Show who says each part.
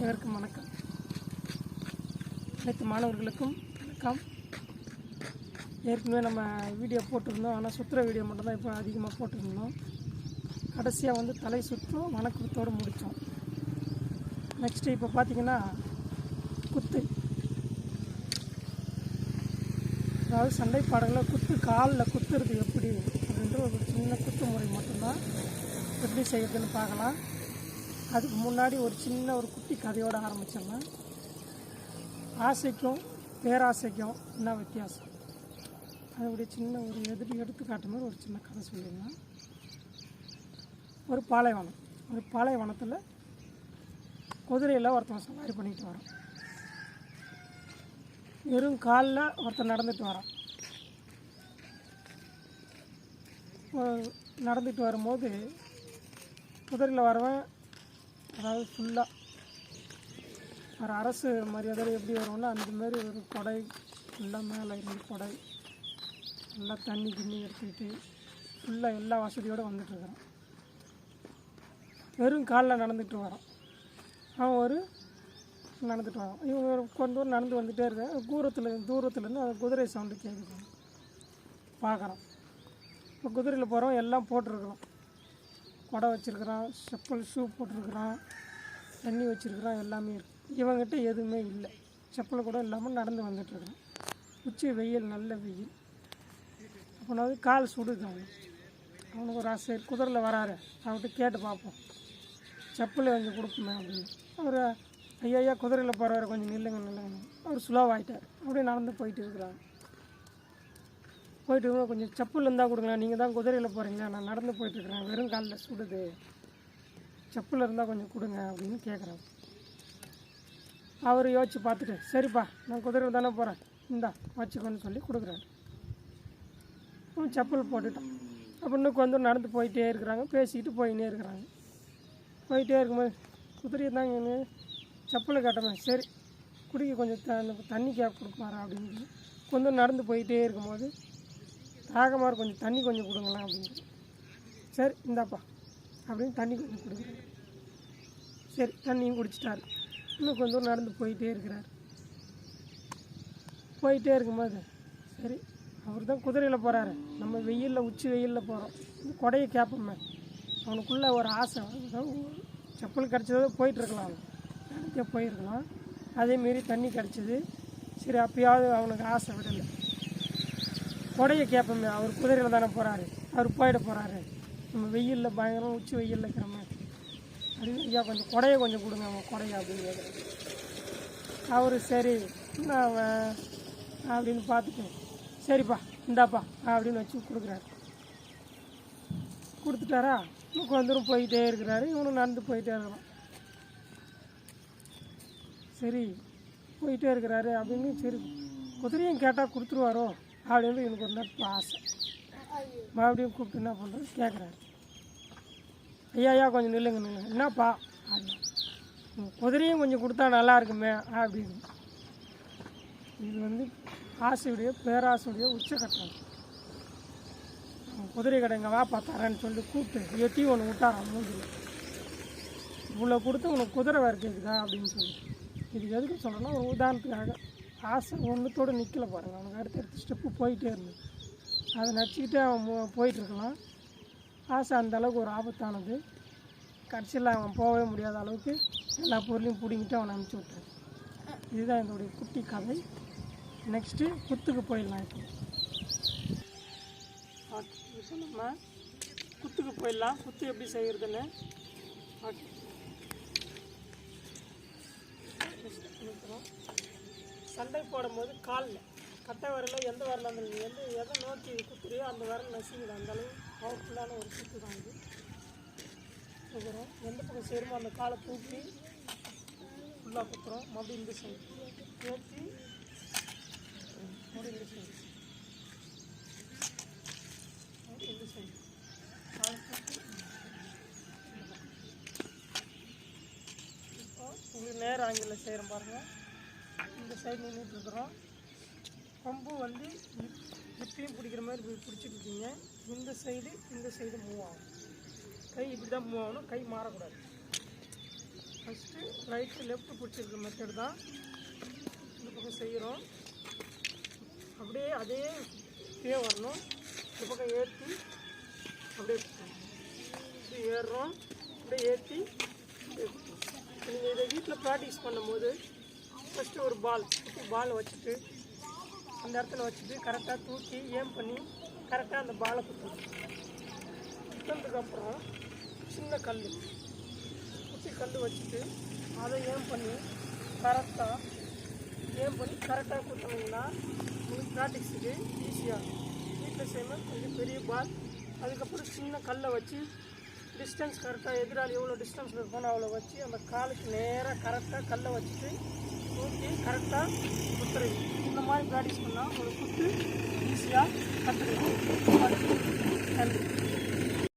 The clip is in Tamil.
Speaker 1: அனைவருக்கும் வணக்கம். அனைத்து மாணவர்களுக்கும் வணக்கம். ஏற்கனவே நம்ம வீடியோ போட்டிருந்தோம். ஆனால் சுற்றுற வீடியோ மட்டும்தான் இப்போ அதிகமாக போட்டிருந்தோம். கடைசியாக வந்து தலை சுற்றும் வணக்கத்தோடு முடித்தோம். நெக்ஸ்ட்டு இப்போ பார்த்தீங்கன்னா குத்து. அதாவது சண்டை பாடங்களில் குத்து காலில் குத்துறது எப்படி அப்படின்ற ஒரு சின்ன குத்து முறை மட்டும்தான் எப்படி செய்யறதுன்னு பார்க்கலாம். அதுக்கு முன்னாடி ஒரு சின்ன ஒரு குட்டி கதையோட ஆரம்பித்தோம்னா ஆசைக்கும் பேராசைக்கும் என்ன வித்தியாசம்? அதோடைய சின்ன ஒரு எதிர் எடுத்துக்காட்டு மாதிரி ஒரு சின்ன கதை சொல்லியிருந்தேன் ஒரு பாலைவனம். ஒரு பாலைவனத்தில் குதிரையில் ஒருத்தன் சவாரி பண்ணிட்டு வரான். வெறும் காலில் ஒருத்தன் நடந்துட்டு வரான். நடந்துட்டு வரும்போது குதிரையில் வரவன் அதாவது ஃபுல்லாக ஒரு அரசு மரியாதையில் எப்படி வரும்னா அந்த மாதிரி ஒரு கொடை ஃபுல்லாக மேலே இருந்து கொடை நல்லா தண்ணி கிண்ணி எடுத்துக்கிட்டு ஃபுல்லாக எல்லா வசதியோடு வந்துட்டுருக்குறான் வெறும் காலில் நடந்துகிட்டு வரான் அவன் ஒரு நடந்துட்டு வரான். இவங்க ஒரு கொஞ்ச தூரம் நடந்து வந்துகிட்டே இருக்க தூரத்தில் தூரத்துலேருந்து அந்த குதிரை சவுண்டு கேட்குது பார்க்குறான் இப்போ குதிரையில் போகிறவன் எல்லாம் போட்டிருக்கிறோம் குடை வச்சுருக்கிறான் செப்பல் ஷூ போட்டிருக்கிறான் தண்ணி வச்சுருக்கிறான் எல்லாமே இருக்குது இவங்கிட்ட எதுவுமே இல்லை. செப்பல் கூட இல்லாமல் நடந்து வந்துட்டுருக்கான் உச்சி வெயில் நல்ல வெயில். அப்போனாவது கால் சுடுது அவனுக்கு அவனுக்கு ஒரு ஆசை குதிரையில் வராரு. அவர்கிட்ட கேட்டு பார்ப்போம். செப்பல் கொஞ்சம் கொடுப்போமே அப்படின்னு. அவர் ஐயா ஐயா குதிரையில் போகிறவர் கொஞ்சம் நில்லுங்க நில்லுங்க அவர் ஸ்லோவாகிட்டார் அப்படியே நடந்து போயிட்டு இருக்கிறார். போயிட்டு கொஞ்சம் செப்பல் இருந்தால் கொடுங்களேன். நீங்கள் தான் குதிரையில் போகிறீங்களா நான் நடந்து போயிட்டுருக்குறேன் வெறும் காலில் சுடுது. செப்பல் இருந்தால் கொஞ்சம் கொடுங்க அப்படின்னு கேட்குறாரு அவர் யோசிச்சு பார்த்துட்டு சரிப்பா நான் குதிரையில் தானே போகிறேன் இந்தா வச்சுக்கோன்னு சொல்லி கொடுக்குறாரு. அவன் செப்பல் போட்டுட்டான். அப்போ இன்னும் கொஞ்சம் நடந்து போயிட்டே இருக்கிறாங்க. பேசிக்கிட்டு போயின்னே இருக்கிறாங்க. போயிட்டே இருக்கும்போது குதிரையை தாங்க செப்பலை செப்பல் கட்டமே சரி குடிக்க கொஞ்சம் த- தண்ணி கேப் கொடுக்குமாரா அப்படின்னு கொஞ்சம் நடந்து போயிட்டே இருக்கும்போது தாகமாக கொஞ்சம் தண்ணி கொஞ்சம் கொடுங்களேன் அப்படின்னு. சரி இந்தாப்பா. அப்படின்னு தண்ணி கொஞ்சம் கொடுக்குறாரு சரி தண்ணியும் குடிச்சிட்டாரு. இன்னும் கொஞ்சம் தூரம் நடந்து போயிட்டே இருக்கிறார். போயிட்டே இருக்கும்போது சரி அவர் தான் குதிரையில் போகிறாரு நம்ம வெயிலில் உச்சி வெயிலில் போகிறோம் இந்த கொடையை கேட்போமே அவனுக்குள்ளே ஒரு ஆசை. செப்பல் கிடச்சதோ போயிட்டுருக்கலாம் நடந்தே போயிருக்கலாம். அதேமாரி தண்ணி கிடச்சிது. சரி அப்பயாவது அவனுக்கு ஆசை விடலை. கொடையை கேட்போமே. அவர் குதிரையில் தானே போகிறாரு அவர் போயிட போகிறாரு நம்ம வெயிலில் பயங்கரம் உச்சி வெயிலில் இருக்கிறோமே. அப்படின்னு ஐயா கொஞ்சம் கொடையை கொஞ்சம் கொடுங்க அவன் கொடையை அப்படின்னு கேட்குறாரு. அவர் சரி நான் அவன் அப்படின்னு பார்த்துட்டு சரிப்பா இந்தாப்பா அப்படின்னு வச்சு கொடுக்குறாரு. கொடுத்துட்டாரா? இன்னும் கொஞ்ச போயிட்டே இருக்கிறாரு. இவனும் நடந்து போயிட்டே இருக்கிறான் சரி போயிட்டே இருக்கிறாரு அப்படின்னு சரி குதிரையும் கேட்டால் கொடுத்துருவாரோ? அப்படின்னு எனக்கு ஒரு நட்பு ஆசை மறுபடியும் கூப்பிட்டு என்ன பண்ணுறது கேட்குறாரு ஐயா ஐயா கொஞ்சம் நில்லுங்க நில்லுங்க. என்னப்பா? அப்படின்னு குதிரையும் கொஞ்சம் கொடுத்தா நல்லா இருக்குமே அப்படின்னு. இது வந்து ஆசையுடைய பேராசையுடைய உச்சக்கட்டம். குதிரை கடைங்க வாப்பா தரேன்னு சொல்லி கூப்பிட்டு எட்டி ஒன்று விட்டாரான் மூஞ்சில். இவ்வளோ கொடுத்து உனக்கு குதிரை வேறு கேட்குதா அப்படின்னு சொல்லி. இது எதுக்கு சொல்கிறேன்னா ஒரு உதாரணத்துக்காக. ஆசை ஒன்றுத்தோடு நிற்கல பாருங்கள் அவனுக்கு அடுத்தடுத்த ஸ்டெப்பு போயிட்டே இருந்தது. அதை நடிச்சுக்கிட்டே அவன் போயிட்டுருக்கலாம். ஆசை அந்த அளவுக்கு ஒரு ஆபத்தானது. கடைசியில் அவன் போகவே முடியாத அளவுக்கு எல்லா பொருளையும் பிடிங்கிட்டு அவனை அனுப்பிச்சி விட்டான். இதுதான் இதோடைய குட்டி கதை. நெக்ஸ்ட்டு குத்துக்கு போயிடலாம் இப்போ. இப்போ நம்ம குத்துக்கு போயிடலாம். குத்து எப்படி செய்கிறதுன்னு ஓகே சண்டை போடும்போது காலில். கட்டை வரல எந்த வரல அந்த எந்த எதை நோக்கி குத்துறியோ அந்த விரல் நசிக்குது அந்தளவு பவர்ஃபுல்லான ஒரு குத்து தான் இது. குத்துறோம். எந்த பக்கம் சேருமோ அந்த காலை தூக்கி ஃபுல்லாக குத்துறோம். மறுபடியும் இந்த சைடு ஏற்றி மறுபடியும் இந்த சைடு மறுபடியும் இந்த சைடு காலை தூக்கி இப்போ உங்களுக்கு நேரம் ஆங்கிளில் செய்கிறோம் பாருங்கள் சைடு நின்றுட்டுருக்குறோம் கொம்பு வந்து இப்- இப்பயும் பிடிக்கிற மாதிரி இப்படி பிடிச்சிட்டு இந்த சைடு இந்த சைடு மூவ் ஆகும். கை இப்படி தான் மூவ் ஆகணும். கை மாறக்கூடாது. ஃபஸ்ட்டு ரைட்டு லெஃப்ட்டு பிடிச்சிருக்கிற மெத்தட் தான் இந்த பக்கம் செய்கிறோம். அப்படியே அதே இப்படியே வரணும். இந்த பக்கம் ஏற்றி அப்படியே இப்படி ஏறுறோம். அப்படியே ஏற்றி நீங்கள் இதை வீட்டில் ப்ராக்டிஸ் பண்ணும்போது ஃபஸ்ட்டு ஒரு பால் குட்டி பால் வச்சுட்டு அந்த இடத்துல வச்சுட்டு கரெக்டாக தூக்கி ஏம் பண்ணி கரெக்டாக அந்த பாலை குத்தணும் குத்துனதுக்கப்புறம் சின்ன கல் குட்டி கல் வச்சுட்டு அதை ஏம் பண்ணி கரெக்டாக ஏம் பண்ணி கரெக்டாக குத்தினீங்கன்னா உங்களுக்கு ப்ராக்டிக்ஸுக்கு ஈஸியாக வீட்டில் செய்யணும் கொஞ்சம் பெரிய பால் அதுக்கப்புறம் சின்ன கல்லை வச்சு டிஸ்டன்ஸ் கரெக்டாக எதிராளி எவ்வளோ டிஸ்டன்ஸில் இருக்கணும் அவ்வளோ வச்சு அந்த காலுக்கு நேராக கரெக்டாக கல்லை வச்சுட்டு ஊற்றி கரெக்டாக குத்துறது. இந்த மாதிரி ப்ராக்டிஸ் பண்ணால் உங்களுக்கு குத்து ஈஸியாக கற்றுக்கலாம் நன்றி.